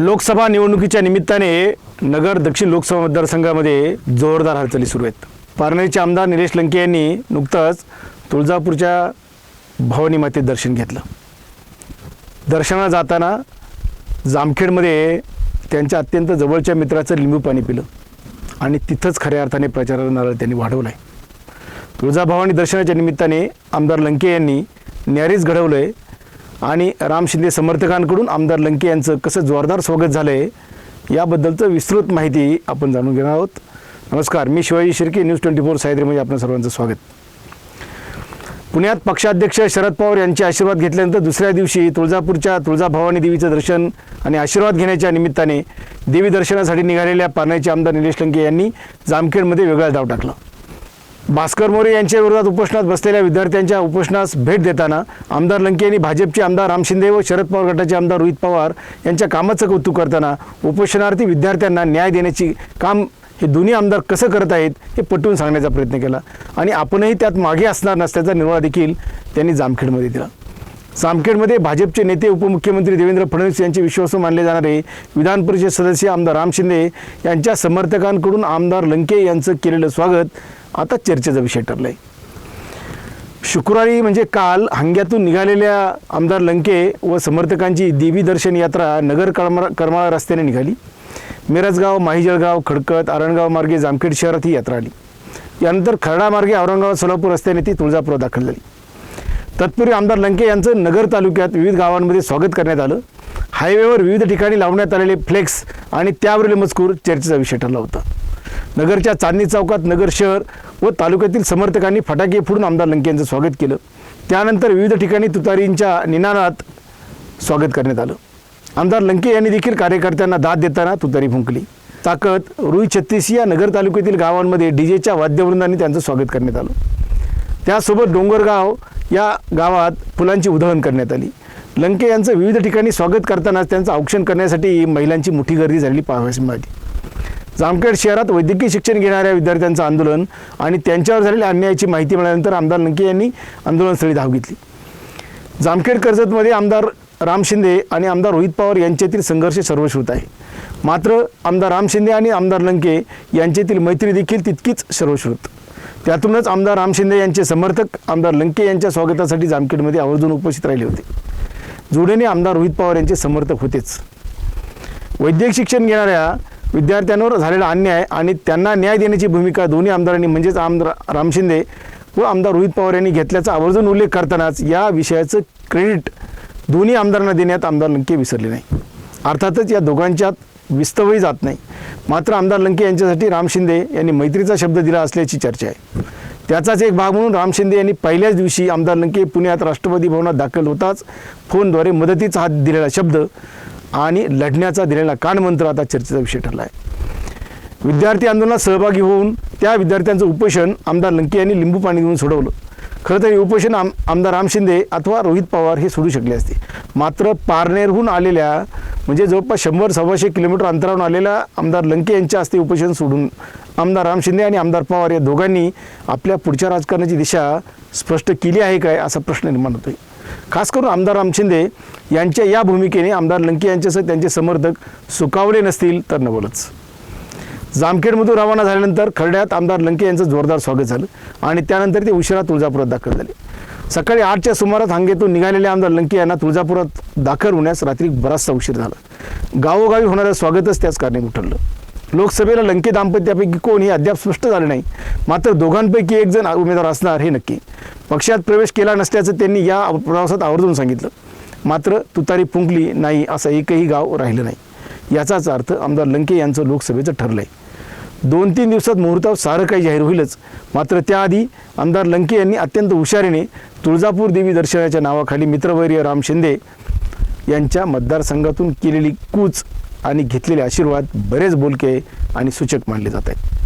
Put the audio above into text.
लोकसभा निवडणुकीच्या निमित्ताने नगर दक्षिण लोकसभा मतदारसंघामध्ये जोरदार हालचाली सुरू आहेत. पारनेरचे आमदार निलेश लंके यांनी नुकतंच तुळजापूरच्या भवानी मातेत दर्शन घेतलं. दर्शनाला जाताना जामखेडमध्ये त्यांच्या अत्यंत जवळच्या मित्राचं लिंबू पाणी पिलं आणि तिथंच खऱ्या अर्थाने प्रचाराला नारळ त्यांनी वाढवला आहे तुळजाभवानी दर्शनाच्या निमित्ताने आमदार लंके यांनी न्यारीच घडवलं आहे आणि राम शिंदे समर्थकांकडून आमदार लंके यांचं कसं जोरदार स्वागत झालं आहे याबद्दलचं विस्तृत माहिती आपण जाणून घेणार आहोत. नमस्कार मी Shivaji Shirke news twenty four सायद्रीमध्ये आपल्या सर्वांचं स्वागत. पुण्यात पक्षाध्यक्ष शरद पवार यांचे आशीर्वाद घेतल्यानंतर दुसऱ्या दिवशी तुळजापूरच्या तुळजाभवानी देवीचं दर्शन आणि आशीर्वाद घेण्याच्या निमित्ताने देवी दर्शनासाठी निघालेल्या पाण्याचे आमदार निलेश लंके यांनी जामखेडमध्ये वेगळा धाव टाकला. भास्कर मोरे यांच्या विरोधात उपोषणात बसलेल्या विद्यार्थ्यांच्या उपोषणास भेट देताना आमदार लंके यांनी भाजपचे आमदार राम शिंदे व शरद पवार गटाचे आमदार रोहित पवार यांच्या कामाचं कौतुक करताना उपोषणार्थी विद्यार्थ्यांना न्याय देण्याची काम हे दोन्ही आमदार कसं करत आहेत हे पटवून सांगण्याचा प्रयत्न केला. आणि आपणही त्यात मागे असणार नसल्याचा निर्वाळा देखील त्यांनी जामखेडमध्ये दिला. जामखेडमध्ये भाजपचे नेते उपमुख्यमंत्री देवेंद्र फडणवीस यांचे विश्वासू मानले जाणारे विधान परिषद सदस्य आमदार राम शिंदे यांच्या समर्थकांकडून आमदार लंके यांचं केलेलं स्वागत आता चर्चेचा विषय ठरला आहे शुक्रवारी म्हणजे काल हंग्यातून निघालेल्या आमदार लंके व समर्थकांची देवी दर्शन यात्रा नगर करमाळा करमाळा रस्त्याने निघाली. मिरजगाव माहिजळगाव खडकत आरणगाव मार्गे जामखेड शहरात ही यात्रा आली. यानंतर खर्डा मार्गे औरंगाबाद सोलापूर रस्त्याने ती तुळजापूर दाखल झाली. तत्पूर्वी आमदार लंके यांचं नगर तालुक्यात विविध गावांमध्ये स्वागत करण्यात आलं. हायवेवर विविध ठिकाणी लावण्यात आलेले फ्लेक्स आणि त्यावरील मजकूर चर्चेचा विषय ठरला होता. नगरच्या चांदणी चौकात नगर शहर व तालुक्यातील समर्थकांनी फटाके फोडून आमदार लंके यांचं स्वागत केलं. त्यानंतर विविध ठिकाणी तुतारींच्या निनादात स्वागत करण्यात आलं. आमदार लंके यांनी देखील कार्यकर्त्यांना दाद देताना तुतारी फुंकली. ताकद रुई छत्तीस या नगर तालुक्यातील गावांमध्ये डीजेच्या वाद्यवृंदांनी त्यांचं स्वागत करण्यात आलं. त्यासोबत डोंगरगाव या गावात फुलांची उधळण करण्यात आली. लंके यांचं विविध ठिकाणी स्वागत करतानाच त्यांचं औक्षण करण्यासाठी महिलांची मोठी गर्दी झालेली पाहावयास मिळाली. जामखेड शहरात वैद्यकीय शिक्षण घेणाऱ्या विद्यार्थ्यांचं आंदोलन आणि त्यांच्यावर झालेल्या अन्यायाची माहिती मिळाल्यानंतर आमदार लंके यांनी आंदोलनस्थळी धाव घेतली. जामखेड कर्जतमध्ये आमदार राम शिंदे आणि आमदार रोहित पवार यांच्यातील संघर्ष सर्वश्रुत आहे. मात्र आमदार राम शिंदे आणि आमदार लंके यांच्यातील मैत्री देखील तितकीच सर्वश्रुत त्यातूनच आमदार राम शिंदे यांचे समर्थक आमदार लंके यांच्या स्वागतासाठी जामखेडमध्ये आवर्जून उपस्थित राहिले होते. जोडीने आमदार रोहित पवार यांचे समर्थक होतेच. वैद्यक शिक्षण घेणाऱ्या विद्यार्थ्यांवर झालेला अन्याय आणि त्यांना न्याय देण्याची भूमिका दोन्ही आमदारांनी म्हणजेच आमदार राम शिंदे व आमदार रोहित पवार यांनी घेतल्याचा आवर्जून उल्लेख करतानाच या विषयाचं क्रेडिट दोन्ही आमदारांना देण्यात आमदार लंके विसरले नाही. अर्थातच या दोघांच्यात विस्तवही जात नाही. मात्र आमदार लंके यांच्यासाठी राम शिंदे यांनी मैत्रीचा शब्द दिला असल्याची चर्चा आहे. त्याचाच एक भाग म्हणून राम शिंदे यांनी पहिल्याच दिवशी आमदार लंके पुण्यात राष्ट्रपती भवनात दाखल होताच फोनद्वारे मदतीचा हात दिलेला शब्द आणि लढण्याचा दिलेला कानमंत्र आता चर्चेचा विषय ठरला आहे. विद्यार्थी आंदोलनात सहभागी होऊन त्या विद्यार्थ्यांचं उपोषण आमदार लंके यांनी लिंबू पाणी देऊन सोडवलं. खरं तर उपोषण आम आमदार राम शिंदे अथवा रोहित पवार हे सोडू शकले असते. मात्र पारनेरहून आलेल्या म्हणजे जवळपास शंभर सव्वाशे किलोमीटर अंतरावरून आलेल्या आमदार लंके यांच्या हस्ते उपोषण सोडून आमदार राम शिंदे आणि आमदार पवार या दोघांनी आपल्या पुढच्या राजकारणाची दिशा स्पष्ट केली आहे काय असा प्रश्न निर्माण होतोय. खास करून आमदार राम शिंदे यांच्या या भूमिकेने आमदार लंके यांच्यासह त्यांचे समर्थक सुकावले नसतील तर नवलच जामखेडमधून रवाना झाल्यानंतर खरड्यात आमदार लंके यांचं जोरदार स्वागत झालं आणि त्यानंतर ते उशिरा तुळजापुरात दाखल झाले. सकाळी आठच्या सुमारात हांगेतून निघालेले आमदार लंके यांना तुळजापुरात दाखल होण्यास रात्री बराचसा उशीर झाला. गावोगावी होणारं स्वागतच त्याच कारणीभूत ठरलं लोकसभेला लंके दाम्पत्यापैकी कोण हे अद्याप स्पष्ट झालं नाही. मात्र दोघांपैकी एक जण उमेदवार असणार हे नक्की. पक्षात प्रवेश केला नसल्याचं त्यांनी या प्रवासात आवर्जून सांगितलं. मात्र तुतारी फुंकली नाही असं एकही गाव राहिलं नाही. याचाच अर्थ आमदार लंके यांचं लोकसभेचं ठरलं आहे दोन तीन दिवसात मुहूर्तावर सारं काही जाहीर होईलच. मात्र त्याआधी आमदार लंके यांनी अत्यंत हुशारीने तुळजापूर देवी दर्शनाच्या नावाखाली मित्रवैर्य राम शिंदे यांच्या मतदारसंघातून केलेली कूच आणि घेतलेले आशीर्वाद बरेच बोलके आणि सूचक मानले जात आहेत.